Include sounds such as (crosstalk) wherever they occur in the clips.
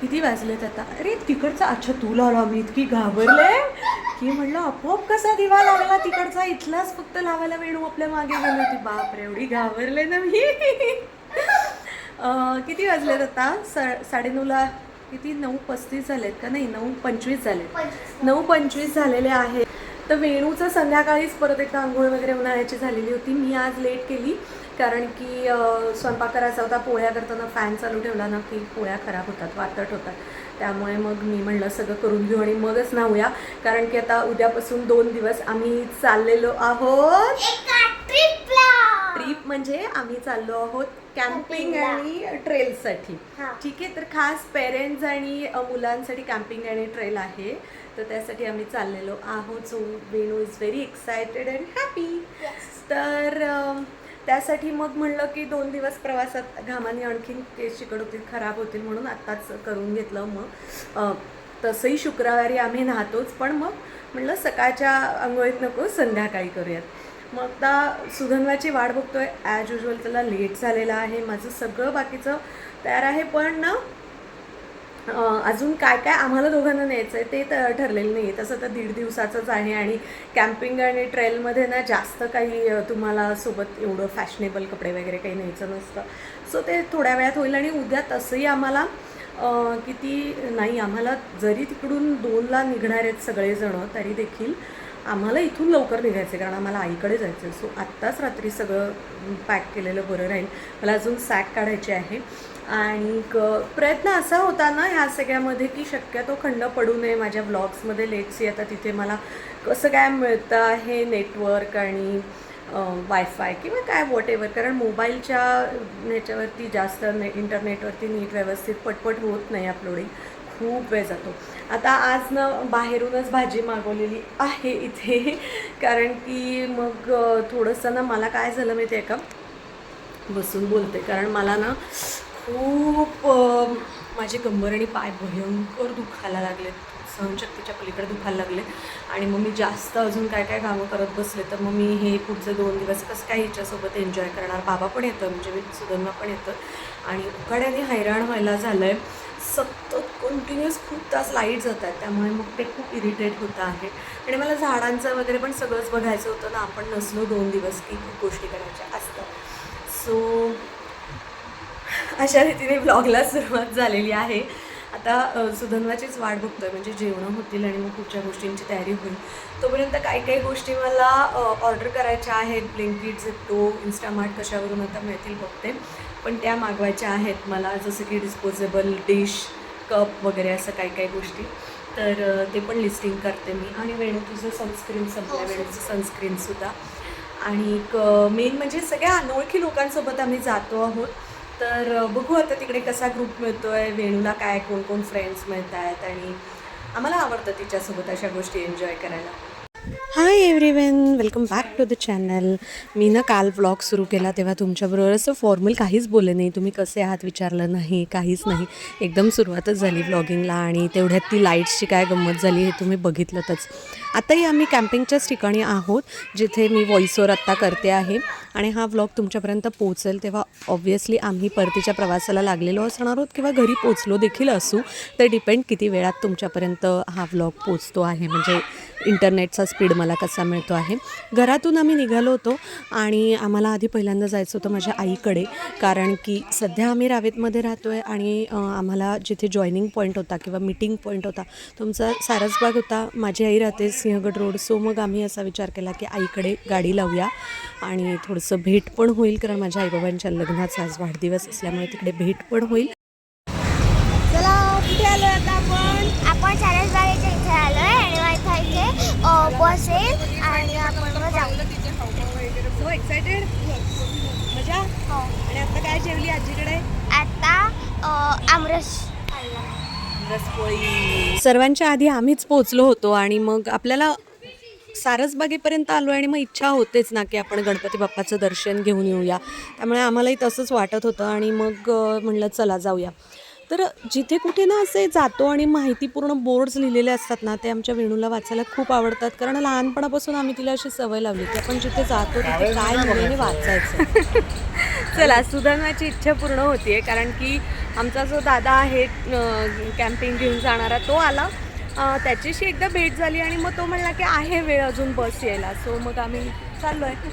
किती वाजलेत आता? अरे तिकडचा अच्छा तू लावला मी इतकी घाबरले? की म्हणलं आपोआप कसा दिवा लागला तिकडचा? इथलाच फक्त लावायला वेणू आपल्या मागे गेली. होती बापरे एवढी घाबरले ना मी. किती वाजलेत आता? सा साडेनऊला किती? नऊ पस्तीस झालेत का नाही? नऊ पंचवीस झालेत. नऊ पंचवीस झालेले आहे तर वेणूचं संध्याकाळीच परत एकदा आंघोळ वगैरे उन्हाळ्याची झालेली होती. मी आज लेट केली. कारण की स्वयंपाक करायचा होता पोळ्या करताना फॅन चालू ठेवला ना की पोळ्या खराब होतात वातट होतात. त्यामुळे मग मी म्हणलं सगळं करून घेऊ आणि मगच नाहूया कारण की आता उद्यापासून दोन दिवस आम्ही चाललेलो आहोत. ट्रिप म्हणजे आम्ही चाललो आहोत कॅम्पिंग. आणि ट्रेलसाठी. ठीक आहे तर खास पेरेंट्स आणि मुलांसाठी कॅम्पिंग आणि ट्रेल आहे. तर त्यासाठी आम्ही चाललेलो आहोत. So Venu is very excited and happy तर त्यासाठी मग म्हणलं की दोन दिवस प्रवासात घामाने आणखीन केस चिकट होतील खराब होतील म्हणून आत्ताच करून घेतलं मग. तसंही शुक्रवारी आम्ही नाहतोच पण मग म्हणलं सकाळच्या आंघोळीत नको संध्याकाळी करूयात. मग आता सुगंधाची वाट बघतोय ॲज युजल त्याला लेट झालेला आहे माझं सगळं बाकीचं तयार आहे पण ना अजून काय काय आम्हाला दोघांना न्यायचं आहे ते तर ठरलेलं नाही आहे तसं तर दीड दिवसाचंच आहे आणि कॅम्पिंग आणि ट्रेलमध्ये ना जास्त काही तुम्हाला सोबत एवढं फॅशनेबल कपडे वगैरे काही न्यायचं नसतं. सो ते थोड्या वेळात होईल आणि उद्या तसंही आम्हाला किती नाही आम्हाला जरी तिकडून दोनला निघणार आहेत सगळेजणं तरी देखील आम्हाला इथून लवकर निघायचं आहे कारण आम्हाला आईकडे जायचं आहे सो आत्ताच रात्री सगळं पॅक केलेलं बरं राहील. मला अजून सॅक काढायची आहे. आणि प्रयत्न असा होता ना ह्या सगळ्यामध्ये की शक्यतो खंड पडू नये माझ्या ब्लॉग्समध्ये लेट्सी आता तिथे मला कसं काय मिळतं आहे नेटवर्क आणि वायफाय किंवा काय वॉट एवर कारण मोबाईलच्या ह्याच्यावरती जास्त ने इंटरनेटवरती नीट व्यवस्थित पटपट होत नाही अपलोडिंग खूप वेळ जातो. आता आज ना बाहेरूनच भाजी मागवलेली आहे इथे. कारण की मग थोडंसं ना मला काय झालं माहिती आहे का? बसून बोलते. कारण मला ना खूप माझी माझे कंबर आणि पाय भयंकर दुखायला लागले. सहनशक्तीच्या पलीकडे दुखायला लागले. आणि मग मी जास्त अजून काय काय कामं करत बसले तर मग मी हे पुढचे दोन दिवस कसं काय हिच्यासोबत एन्जॉय करणार? बाबा पण येतं म्हणजे मी सुगंधा पण येतं. आणि उकाड्याने हैराण व्हायला झालं आहे सतत कंटिन्युअस खूप तास लाइट जातात त्यामुळे मग ते खूप इरिटेट होतं आहे. आणि मला झाडांचं वगैरे पण सगळंच बघायचं होतं ना. आपण नसलो दोन दिवस की खूप गोष्टी करायच्या असतात. सो अशा रीतीने ब्लॉगला सुरुवात झालेली आहे. आता सुधन्वाचीच वाट बघतोय. म्हणजे जेवणं होतील आणि मग पुढच्या गोष्टींची तयारी होईल. तोपर्यंत काही काही गोष्टी मला ऑर्डर करायच्या आहेत. ब्लिंकिट झिप्टो इन्स्टामार्ट कशावरून आता मिळतील बघते. पण त्या मागवायच्या आहेत मला. जसं की डिस्पोजेबल डिश कप वगैरे असं काही काही गोष्टी. तर ते पण लिस्टिंग करते मी. आणि वेणू तुझं सनस्क्रीन संपलं हो, वेणूचं सनस्क्रीनसुद्धा आणि मेन म्हणजे सगळ्या अनोळखी लोकांसोबत आम्ही जातो आहोत. तर बघू आता तिकडे कसा ग्रुप मिळतो आहे वेणूला काय कोण कोण फ्रेंड्स मिळत आहेत आणि आम्हाला आवडतं तिच्यासोबत अशा गोष्टी एन्जॉय करायला. Hi everyone welcome back to the channel मी ना काल व्लॉग सुरू केला तेव्हा तुमच्याबरोबर असं फॉर्मल काहीच बोलले नाही. तुम्ही कसे आहात विचारलं नाही काहीच नाही. एकदम सुरुवातच झाली व्लॉगिंगला आणि तेवढ्यात ती लाईट्सची काय गंमत झाली हे तुम्ही बघितलंतच. आताही आम्ही कॅम्पिंगच्याच ठिकाणी आहोत जिथे मी व्हॉईसवर आत्ता करते आहे. आणि हा व्लॉग तुमच्यापर्यंत पोहोचेल तेव्हा ऑब्व्हियसली आम्ही परतीच्या प्रवासाला लागलेलो असणार आहोत किंवा घरी पोचलो देखील असू तर डिपेंड किती वेळात तुमच्यापर्यंत हा व्लॉग पोचतो आहे. म्हणजे इंटरनेटचा स्पीड मला कसा मिळतो आहे. घरातून आम्ही निघालो होतो आणि आम्हाला आधी पहिल्यांदा जायचं होतं माझ्या आईकडे कारण की सध्या आम्ही रावेतमध्ये राहतो आहे आणि आम्हाला जिथे जॉईनिंग पॉईंट होता किंवा मीटिंग पॉईंट होता तुमचा सारसबाग होता. माझी आई राहते सिंहगड रोड सो मग आम्ही असा विचार केला की आईकडे गाडी लावूया आणि थोडंसं भेट पण होईल कारण माझ्या आईबाबांच्या लग्नाचा आज वाढदिवस असल्यामुळे तिकडे भेट पण होईल. चला कुठे आलो आता आपण? आपण सारसबागेच्या इथे आलोय आणि मग इथे इथे आणि आपण मग जाऊ. सो एक्सायटेड मजा? हो. आणि आता काय जेवली आजीकडे? आता आमरस. सर्वांच्या आधी आम्हीच पोचलो होतो आणि मग आपल्याला सारसबागेपर्यंत आलो आणि मग इच्छा होतेच ना की आपण गणपती बाप्पाचं दर्शन घेऊन येऊया. त्यामुळे आम्हालाही तसंच वाटत होतं आणि मग म्हणलं चला जाऊया. तर जिथे कुठे ना असे जातो आणि माहितीपूर्ण बोर्ड्स लिहिलेले असतात ना ते आमच्या वेणूला वाचायला खूप आवडतात. कारण लहानपणापासून आम्ही तिला अशी सवय लावली की आपण जिथे जातो तिथे काय लिहिलं हे वाचायचं. (laughs) चला सुधारण्याची इच्छा पूर्ण होतीये कारण की आमचा जो दादा आहे कॅम्पिंग घेऊन जाणारा तो आला. त्याच्याशी एकदा भेट झाली आणि मग तो म्हणला की आहे वेळ अजून बस यायला. सो मग आम्ही चाललो आहे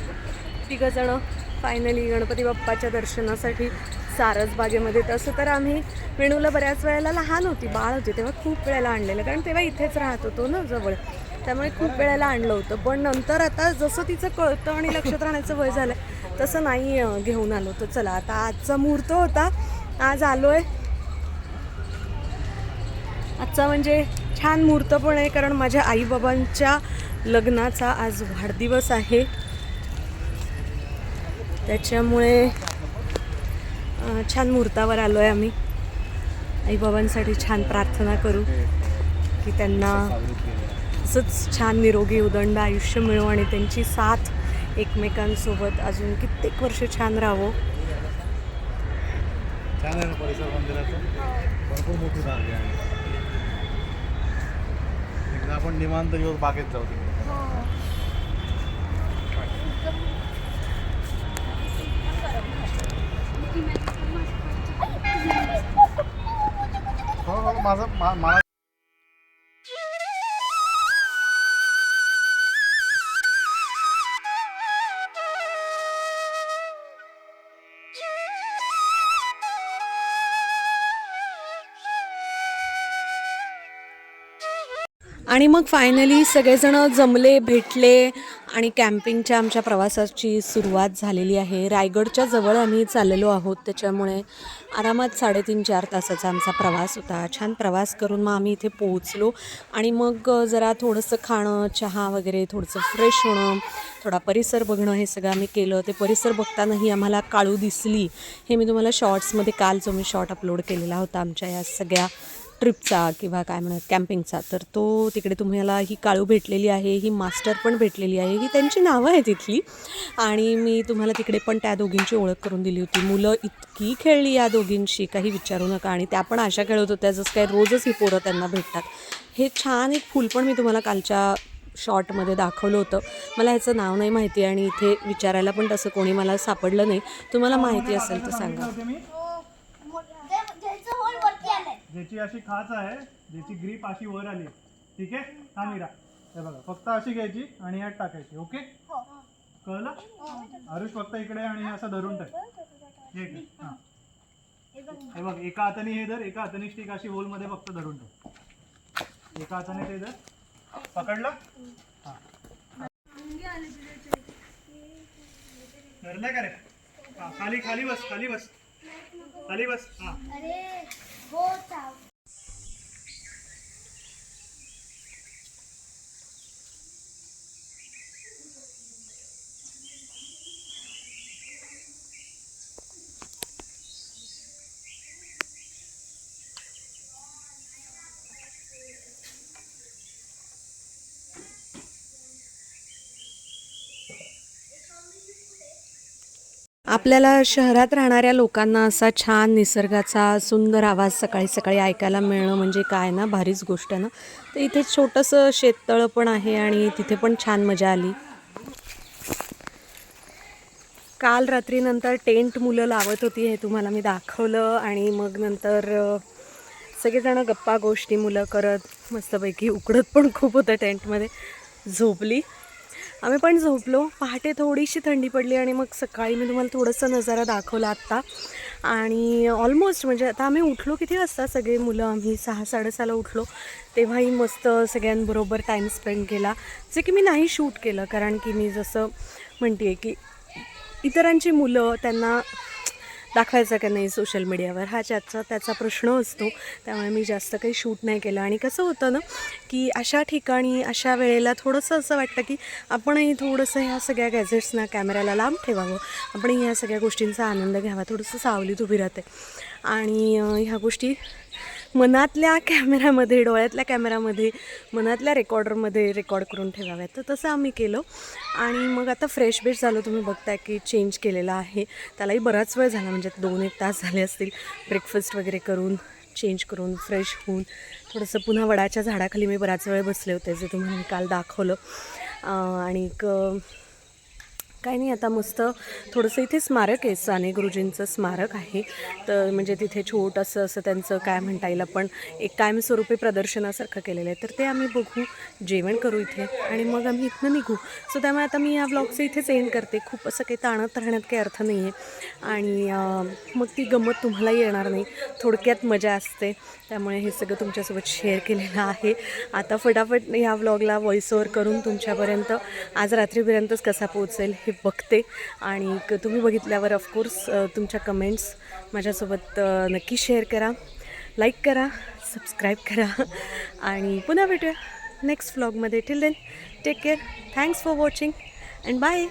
तिघंजणं फायनली गणपती बाप्पाच्या दर्शनासाठी. सारसबागेमध्ये. तसं तर आम्ही वेणूला बऱ्याच वेळेला लहान होती बाळ होती तेव्हा खूप वेळेला आणलेलं कारण तेव्हा इथेच राहत होतो ना जवळ. त्यामुळे खूप वेळेला आणलं होतं. पण नंतर आता जसं तिचं कळतं आणि लक्षात राहण्याचं वय झालं तसं नाही घेऊन आलो. तर चला आता आजचा मुहूर्त होता. आज आलो आहे आजचा म्हणजे छान मुहूर्त पण आहे कारण माझ्या आईबाबांच्या लग्नाचा आज वाढदिवस आहे. त्याच्यामुळे छान मुहूर्तावर आलो आहे आम्ही. आईबाबांसाठी छान प्रार्थना करू की त्यांना असंच छान निरोगी उदंड आयुष्य मिळो आणि त्यांची साथ एकमेकांसोबत अजून कित्येक वर्ष छान राहावं. आपण निवांत दिवस बागेत जाऊ तिकडे. हो आणि मग फायनली सगळेजण जमले भेटले आणि कॅम्पिंगच्या आमच्या प्रवासाची सुरुवात झालेली आहे. रायगडच्या जवळ आम्ही चाललेलो आहोत त्याच्यामुळे आरामात साडेतीन चार तासाचा आमचा प्रवास होता. छान प्रवास करून मग आम्ही इथे पोहोचलो आणि मग जरा थोडंसं खाणं चहा वगैरे थोडंसं फ्रेश होणं थोडा परिसर बघणं हे सगळं आम्ही केलं. ते परिसर बघतानाही आम्हाला काळू दिसली हे मी तुम्हाला शॉर्ट्समध्ये काल जो मी शॉर्ट अपलोड केलेला होता आमच्या या सगळ्या ट्रिपचा किंवा काय म्हणत कॅम्पिंगचा तर तो तिकडे तुम्हाला ही काळू भेटलेली आहे ही मास्टर पण भेटलेली आहे ही त्यांची नावं आहे तिथली आणि मी तुम्हाला तिकडे पण त्या दोघींची ओळख करून दिली होती. मुलं इतकी खेळली या दोघींशी काही विचारू नका. आणि त्या पण अशा खेळत होत्या जसं काय रोजच ही पोरं त्यांना भेटतात. हे छान एक फूल पण मी तुम्हाला कालच्या शॉर्टमध्ये दाखवलं होतं. मला ह्याचं नाव नाही माहिती आणि इथे विचारायला पण तसं कोणी मला सापडलं नाही. तुम्हाला माहिती असेल तर सांगा होते मी त्याचं होल वरती आलंय ज्याची अशी खाच आहे ज्याची ग्रीप अशी वर आली. ठीक आहे? हा मीरा हे बघा फक्त अशी घ्यायची आणि यात टाकायची ओके? कळलं? आरुष फक्त इकडे आणि असं धरून टाक. हे. हा. हे बघ एका हाताने हे धर एका हाताने स्टिक अशी होलमध्ये फक्त धरून ठेव एका हाताने ते धर. पकडलं? हा. धरलं का रे? हा खाली खाली बस खाली बस. खाली बस. हा. अरे हो चाव आपल्याला शहरात राहणाऱ्या लोकांना असा छान निसर्गाचा सुंदर आवाज सकाळी सकाळी ऐकायला मिळणं म्हणजे काय ना? भारीच गोष्ट ना? तर इथे छोटंसं शेततळं पण आहे आणि तिथे पण छान मजा आली. काल रात्रीनंतर टेंट मुलं लावत होती हे तुम्हाला मी दाखवलं आणि मग नंतर सगळेजणं गप्पा गोष्टी मुलं करत मस्तपैकी उकडत पण खूप होतं टेंटमध्ये. झोपली. आम्ही पण झोपलो. पहाटे थोडीशी थंडी पडली आणि मग सकाळी मी तुम्हाला थोडंसं नजारा दाखवला आत्ता. आणि ऑलमोस्ट म्हणजे आता आम्ही उठलो किती वाजता? सगळे मुलं आम्ही सहा साडेसहाला उठलो. तेव्हाही मस्त सगळ्यांबरोबर टाईम स्पेंड केला. जे की मी नाही शूट केलं कारण की मी जसं म्हणते आहे की इतरांची मुलं त्यांना दाखवायचा का नाही सोशल मीडियावर हा ज्याचा त्याचा प्रश्न असतो. त्यामुळे मी जास्त काही शूट नाही केलं. आणि कसं होतं ना की अशा ठिकाणी अशा वेळेला थोडंसं असं वाटतं की आपणही थोडंसं ह्या सगळ्या गॅजेट्सना कॅमेऱ्याला लांब ठेवावं. आपणही ह्या सगळ्या गोष्टींचा आनंद घ्यावा. थोडंसं सावलीत उभी राहते. आणि ह्या गोष्टी मनातल्या कॅमेऱ्यामध्ये डोळ्यातल्या कॅमेऱ्यामध्ये मनातल्या रेकॉर्डरमध्ये रेकॉर्ड करून ठेवाव्यात. तर तसं आम्ही केलं. आणि मग आता फ्रेश बेश झालो. तुम्ही बघताय की चेंज केलेला आहे. त्यालाही बराच वेळ झाला. म्हणजे दोन एक तास झाले असतील ब्रेकफास्ट वगैरे करून चेंज करून फ्रेश होऊन. थोडंसं पुन्हा वडाच्या झाडाखाली मी बराच वेळ बसले होते जे तुम्हाला मी काल दाखवलं. आणि काही नाही आता मस्त थोडंसं इथे स्मारक आहे. साने गुरुजींचं स्मारक आहे. तर म्हणजे तिथे छोटंसं असं त्यांचं काय म्हणता येईल आपण एक कायमस्वरूपी प्रदर्शनासारखं केलेलं आहे. तर ते आम्ही बघू जेवण करू इथे आणि मग आम्ही इथनं निघू. सो त्यामुळे आता मी या ब्लॉगचं इथेच एंड करते. खूप असं काही ताणत राहण्यात काही अर्थ नाही आहे आणि मग ती गंमत तुम्हालाही येणार नाही. थोडक्यात मजा असते. त्यामुळे हे सगळं तुमच्यासोबत शेअर केलेलं आहे. आता फटाफट ह्या व्लॉगला व्हॉइस ओव्हर करून तुमच्यापर्यंत आज रात्रीपर्यंतच कसा पोहोचेल हे बघते. आणि क- तुम्ही बघितल्यावर ऑफकोर्स तुमच्या कमेंट्स माझ्यासोबत नक्की शेअर करा. लाईक करा सबस्क्राईब करा. आणि पुन्हा भेटूया next व्लॉगमध्ये till then take care thanks for watching and bye